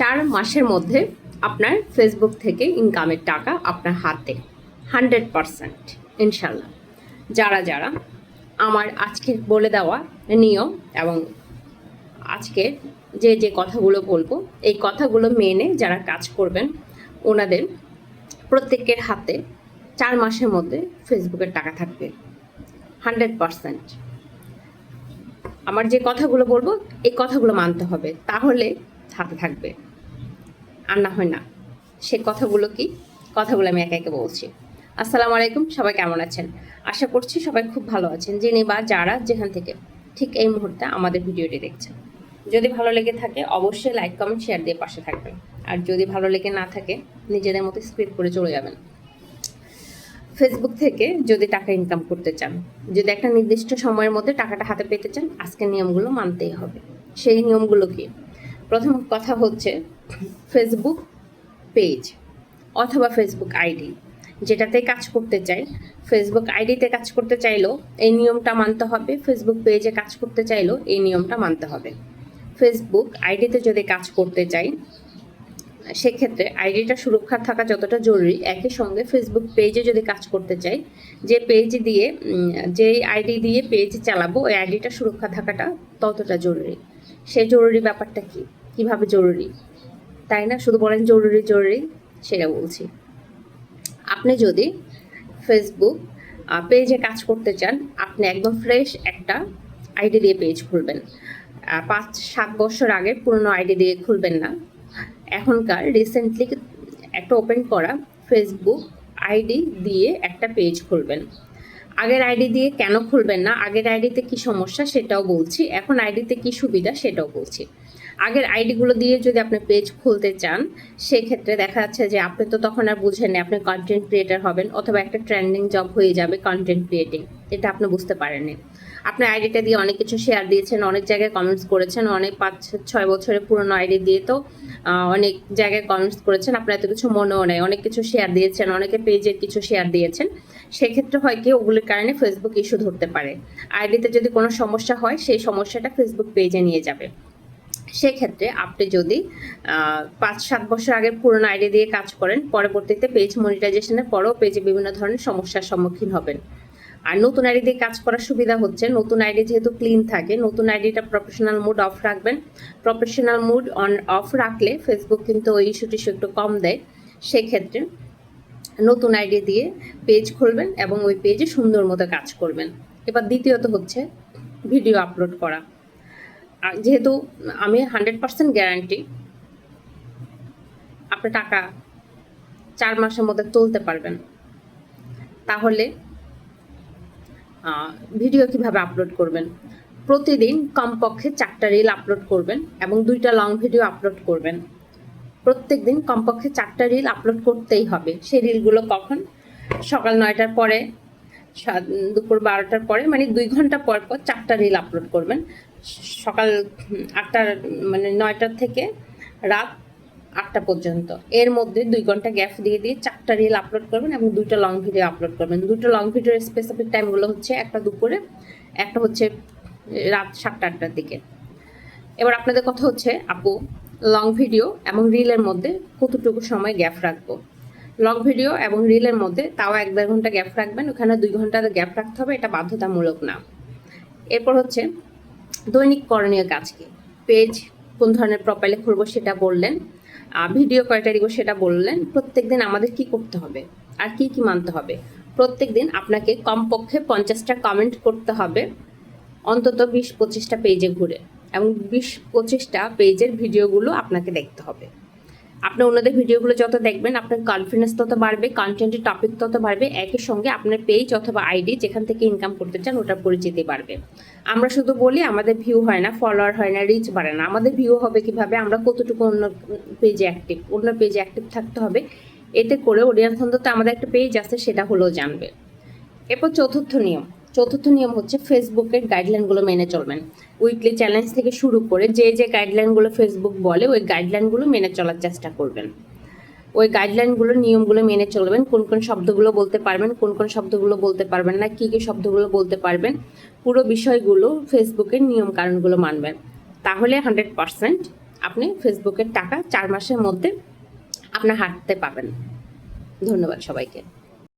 চার মাসের মধ্যে আপনার ফেসবুক থেকে ইনকামের টাকা আপনার হাতে হান্ড্রেড পারসেন্ট ইনশাল্লাহ। যারা যারা আমার আজকে বলে দেওয়া নিয়ম এবং আজকে যে যে কথাগুলো বলব, এই কথাগুলো মেনে যারা কাজ করবেন, ওনাদের প্রত্যেকের হাতে চার মাসের মধ্যে ফেসবুকের টাকা থাকবে হান্ড্রেড পারসেন্ট আমার যে কথাগুলো বলব, এই কথাগুলো মানতে হবে, তাহলে হাতে থাকবে। আর না হয় না। সে কথাগুলো কি? কথাগুলো আমি একে একে বলছি। আসসালামু আলাইকুম, সবাই কেমন আছেন? আশা করছি সবাই খুব ভালো আছেন, যিনি বা যারা যেখান থেকে ঠিক এই মুহূর্তে আমাদের ভিডিওটি দেখছেন। যদি ভালো লেগে থাকে, অবশ্যই লাইক, কমেন্ট, শেয়ার দিয়ে পাশে থাকবেন। আর যদি ভালো লেগে না থাকে, নিজেদের মতো স্ক্রিপ্ট করে চলে যাবেন। ফেসবুক থেকে যদি টাকা ইনকাম করতে চান, যদি একটা নির্দিষ্ট সময়ের মধ্যে টাকাটা হাতে পেতে চান, আজকের নিয়মগুলো মানতেই হবে। সেই নিয়মগুলো কি? প্রথম কথা হচ্ছে ফেসবুক পেজ অথবা ফেসবুক আইডি যেটাতে কাজ করতে চাই। ফেসবুক আইডিতে কাজ করতে চাইলেও এই নিয়মটা মানতে হবে। ফেসবুক পেজে কাজ করতে চাইলেও এই নিয়মটা মানতে হবে। ফেসবুক আইডিতে যদি কাজ করতে চাই, সেক্ষেত্রে আইডিটা সুরক্ষা থাকা যতটা জরুরি, একই সঙ্গে ফেসবুক পেজে যদি কাজ করতে চাই, যে পেজ দিয়ে যে আইডি দিয়ে পেজ চালাবো, ওই আইডিটা সুরক্ষা থাকাটা ততটা জরুরি। সেই জরুরি ব্যাপারটা কি? কীভাবে জরুরি? তাই না? শুধু বলেন জরুরি জরুরি, সেটা বলছি। আপনি যদি ফেসবুক পেজে কাজ করতে চান, আপনি একদম ফ্রেশ একটা আইডি দিয়ে পেজ খুলবেন। পাঁচ, সাত বছর আগে পুরনো আইডি দিয়ে খুলবেন না। এখনকার রিসেন্টলি একটা ওপেন করা ফেসবুক আইডি দিয়ে একটা পেজ খুলবেন। আগের আইডি দিয়ে কেন খুলবেন না? আগের আইডিতে কি সমস্যা সেটাও বলছি। এখন আইডিতে কি সুবিধা সেটাও বলছি। আগের আইডিগুলো দিয়ে যদি আপনি পেজ খুলতে চান, সেক্ষেত্রে দেখা যাচ্ছে যে আপনি তো তখন আর বুঝেন না আপনি কন্টেন্ট ক্রিয়েটার হবেন অথবা একটা ট্রেন্ডিং জব হয়ে যাবে কন্টেন্ট ক্রিয়েটিং এটা আপনি বুঝতে পারেননি। আপনার আইডিটা দিয়ে অনেক কিছু শেয়ার দিয়েছেন, অনেক জায়গায় কমেন্টস করেছেন, অনেক পাঁচ, ছয় বছরের পুরনো আইডি দিয়ে তো অনেক জায়গায় কমেন্টস করেছেন, আপনার এত কিছু মনেও নেই, অনেক কিছু শেয়ার দিয়েছেন অনেকে পেজের কিছু শেয়ার দিয়েছেন। সেক্ষেত্রে হয় কি, ওগুলোর কারণে ফেসবুক ইস্যু ধরতে পারে। আইডিতে যদি কোনো সমস্যা হয়, সেই সমস্যাটা ফেসবুক পেজে নিয়ে যাবে। সেক্ষেত্রে আপনি যদি পাঁচ, সাত বছর আগে পুরনো আইডি দিয়ে কাজ করেন, পরবর্তীতে পেজ মনিটাইজেশনের পরেও পেজে বিভিন্ন ধরনের সমস্যার সম্মুখীন হবেন। আর নতুন আইডি দিয়ে কাজ করার সুবিধা হচ্ছে, নতুন আইডি যেহেতু ক্লিন থাকে, নতুন আইডিটা প্রফেশনাল মুড অফ রাখবেন। প্রফেশনাল মুড অন অফ রাখলে ফেসবুক কিন্তু ওই ইস্যু টিস্যু একটু কম দেয়। সেক্ষেত্রে নতুন আইডি দিয়ে পেজ খুলবেন এবং ওই পেজে সুন্দর মতো কাজ করবেন। এবার দ্বিতীয়ত হচ্ছে ভিডিও আপলোড করা। যেহেতু আমি হান্ড্রেড পার্সেন্ট গ্যারান্টি আপনি টাকা চার মাসের মধ্যে তুলতে পারবেন। তাহলে ভিডিও কীভাবে আপলোড করবেন? প্রতিদিন কমপক্ষে চারটা রিল আপলোড করবেন এবং দুইটা লং ভিডিও আপলোড করবেন। প্রত্যেক দিন কমপক্ষে চারটা রিল আপলোড করতেই হবে। সেই রিলগুলো কখন? সকাল নয়টার পরে দুপুর বারোটার পরে মানে দুই ঘণ্টা পর পর চারটা রিল আপলোড করবেন। সকাল আটটার মানে নয়টার থেকে রাত আটটা পর্যন্ত। এর মধ্যে দুই ঘণ্টা গ্যাপ দিয়ে দিয়ে চারটা রিল আপলোড করবেন এবং দুইটা লং ভিডিও আপলোড করবেন। দুটো লং ভিডিওর স্পেসিফিক টাইমগুলো হচ্ছে একটা দুপুরে, একটা হচ্ছে রাত সাতটা আটটার দিকে। এবার আপনাদের কথা হচ্ছে, আপু লং ভিডিও এবং রিলের মধ্যে কতটুকু সময় গ্যাপ রাখব? লং ভিডিও এবং রিলের মধ্যে তাও এক দেড় ঘণ্টা গ্যাপ রাখবেন, ওখানে দুই ঘণ্টা গ্যাপ রাখতে হবে, এটা বাধ্যতামূলক না। এরপর হচ্ছে দৈনিক করণীয় কাজ কি? পেজ কোন ধরনের প্রোফাইলে খুলবো সেটা বললেন। ভিডিও কয়টা দিব, সেটা বললেন প্রত্যেক দিন আমাদের কি করতে হবে? আর কি কি মানতে হবে? প্রত্যেক দিন আপনাকে কমপক্ষে পঞ্চাশটা কমেন্ট করতে হবে, অন্তত বিশ পঁচিশটা পেজে ঘুরে। এবং বিশ পঁচিশটা পেজের ভিডিওগুলো আপনাকে দেখতে হবে। আপনি অন্যদের ভিডিওগুলো যত দেখবেন, আপনার কনফিডেন্স তত বাড়বে কন্টেন্টের টপিক তত বাড়বে, একই সঙ্গে আপনার পেজ অথবা আইডি যেখান থেকে ইনকাম করতে চান ওটার পরিচিতি বাড়বে। আমরা শুধু বলি, আমাদের ভিউ হয় না ফলোয়ার হয় না রিচ বাড়ে না। আমাদের ভিউ হবে কীভাবে? আমরা কতটুকু অন্য পেজে অ্যাক্টিভ অন্য পেজে অ্যাক্টিভ থাকতে হবে। এতে করে অডিয়েন্স অন্তত আমাদের একটা পেজ আছে, সেটা হলেও জানবে। এরপর চতুর্থ নিয়ম। চতুর্থ নিয়ম হচ্ছে ফেসবুকের গাইডলাইনগুলো মেনে চলবেন। উইকলি চ্যালেঞ্জ থেকে শুরু করে যে যে গাইডলাইনগুলো ফেসবুক বলে, ওই গাইডলাইনগুলো মেনে চলার চেষ্টা করবেন। ওই গাইডলাইনগুলো নিয়মগুলো মেনে চলবেন। কোন কোন শব্দগুলো বলতে পারবেন, কোন কোন শব্দগুলো বলতে পারবেন না, কী কী শব্দগুলো বলতে পারবেন, পুরো বিষয়গুলো ফেসবুকের নিয়ম কারণগুলো মানবেন। তাহলে হান্ড্রেড পারসেন্ট আপনি ফেসবুকের টাকা চার মাসের মধ্যে আপনার হাঁটতে পাবেন। ধন্যবাদ সবাইকে।